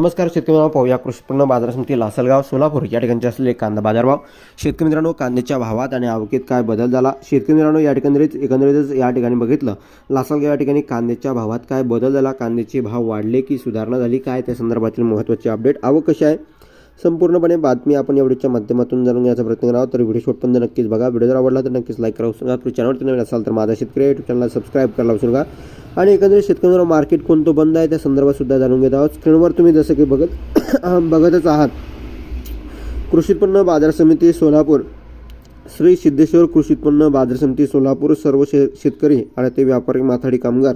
नमस्कार शेतकरी मित्रांनो पाहूया कृषी उत्पन्न बाजार समिती लासलगाव सोलापूर. या ठिकाणचे असलेले कांदा बाजारभाव. शेतकरी मित्रांनो कांद्याच्या भावात आणि आवकेत काय बदल झाला? शेतकरी मित्रांनो या ठिकाणी एकंदरीतच या ठिकाणी बघितलं. लासलगाव या ठिकाणी कांद्याच्या भावात काय बदल झाला? कांद्याचे भाव वाढले की सुधारणा झाली? काय त्या संदर्भातील महत्त्वाचे अपडेट आवक कशी आहे? संपूर्णपणे बातमी आपण या व्हिडिओच्या माध्यमातून जाणून घेण्याचा प्रयत्न करावा तर व्हिडिओ शॉटपर्यंत नक्कीच बघा. व्हिडिओ जर आवडला तर नक्कीच लाईक करा. विसरू नका चॅनलवर नवीन असाल तर माझा शेतकरी युट्यूब चॅनलला सबस्क्राईब करायला विसरू नका. आणि एकंदरीत शेतकऱ्यांवर मार्केट कोणतं बंद आहे त्या संदर्भात सुद्धा जाणून घेत आहोत. स्क्रीनवर तुम्ही जसं की बघत बघतच आहात. कृषी उत्पन्न बाजार समिती सोलापूर श्री सिद्धेश्वर कृषी उत्पन्न बाजार समिती सोलापूर सर्व शे शेतकरी आणि ते व्यापारी माथाडी कामगार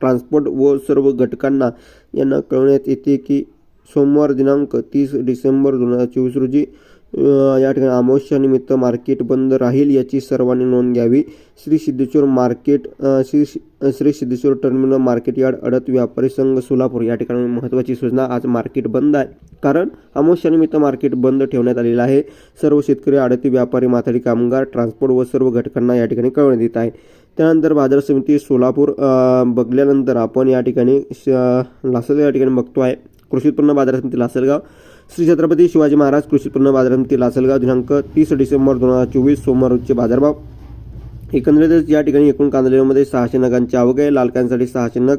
ट्रान्सपोर्ट व सर्व घटकांना यांना कळवण्यात येते की सोमवार दिनांक तीस डिसेंबर दोन हजार चोवीस रोजी या ठिकाणी अमावस्यानिमित्त मार्केट बंद राहील याची सर्वांनी नोंद घ्यावी. Shri Siddheshwar market Shri Shri Siddheshwar terminal market yard अडत व्यापारी संघ सोलापूर या ठिकाणी महत्त्वाची सूचना आज मार्केट बंद आहे. कारण अमावस्यानिमित्त मार्केट बंद ठेवण्यात आलेलं आहे. सर्व शेतकरी आडती व्यापारी माथाडी कामगार ट्रान्सपोर्ट व सर्व घटकांना या ठिकाणी कळवण्यात येत आहे. त्यानंतर बाजार समिती सोलापूर बघल्यानंतर आपण या ठिकाणी श- लासल या ठिकाणी बघतो आहे कृषी उत्पन्न बाजार समिती लासलगाव. श्री छत्रपती शिवाजी महाराज कृषी उत्पन्न बाजार समिती लासलगाव दिनांक तीस डिसेंबर दोन हजार चोवीस सोमवार रोजचे बाजारभाव. एकंदरीतच या ठिकाणी एकूण कांदा सहाशे नगांची आवक आहे. लाल कांद्यासाठी सहाशे नग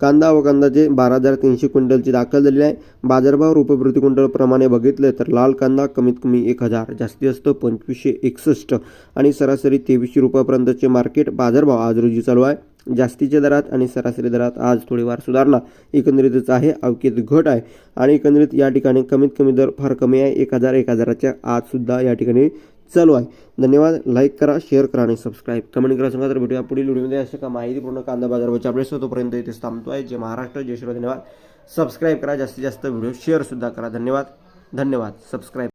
कांदा व कांदाचे बारा हजार तीनशे क्विंटलची दाखल झालेली आहे. बाजारभाव रुपये प्रति क्विंटलप्रमाणे बघितलं तर लाल कांदा कमीत कमी एक हजार जास्तीत जास्त पंचवीसशे एकसष्ट आणि सरासरी तेवीसशे रुपयापर्यंतचे मार्केट बाजारभाव आज रोजी चालू आहे. जास्तीच्या दरात आणि सरासरी दरात आज थोडीफार सुधारणा एकंदरीतच आहे. अवकेत घट आहे. आणि एकंदरीत या ठिकाणी कमीत कमी दर फार कमी आहे. एक हजार एक हजाराच्या आजसुद्धा या ठिकाणी चालू आहे. धन्यवाद. लाईक करा शेअर करा आणि सबस्क्राईब कमेंट करा. सांगा तर भेटूया पुढील व्हिडिओमध्ये. असे का माहितीपूर्ण कांदा बाजारभावाचे अपडेट्स तोपर्यंत इथे थांबतो आहे जे महाराष्ट्र. जय श्री धन्यवाद. सबस्क्राईब करा. जास्तीत जास्त व्हिडिओ शेअरसुद्धा करा. धन्यवाद. धन्यवाद. सबस्क्राईब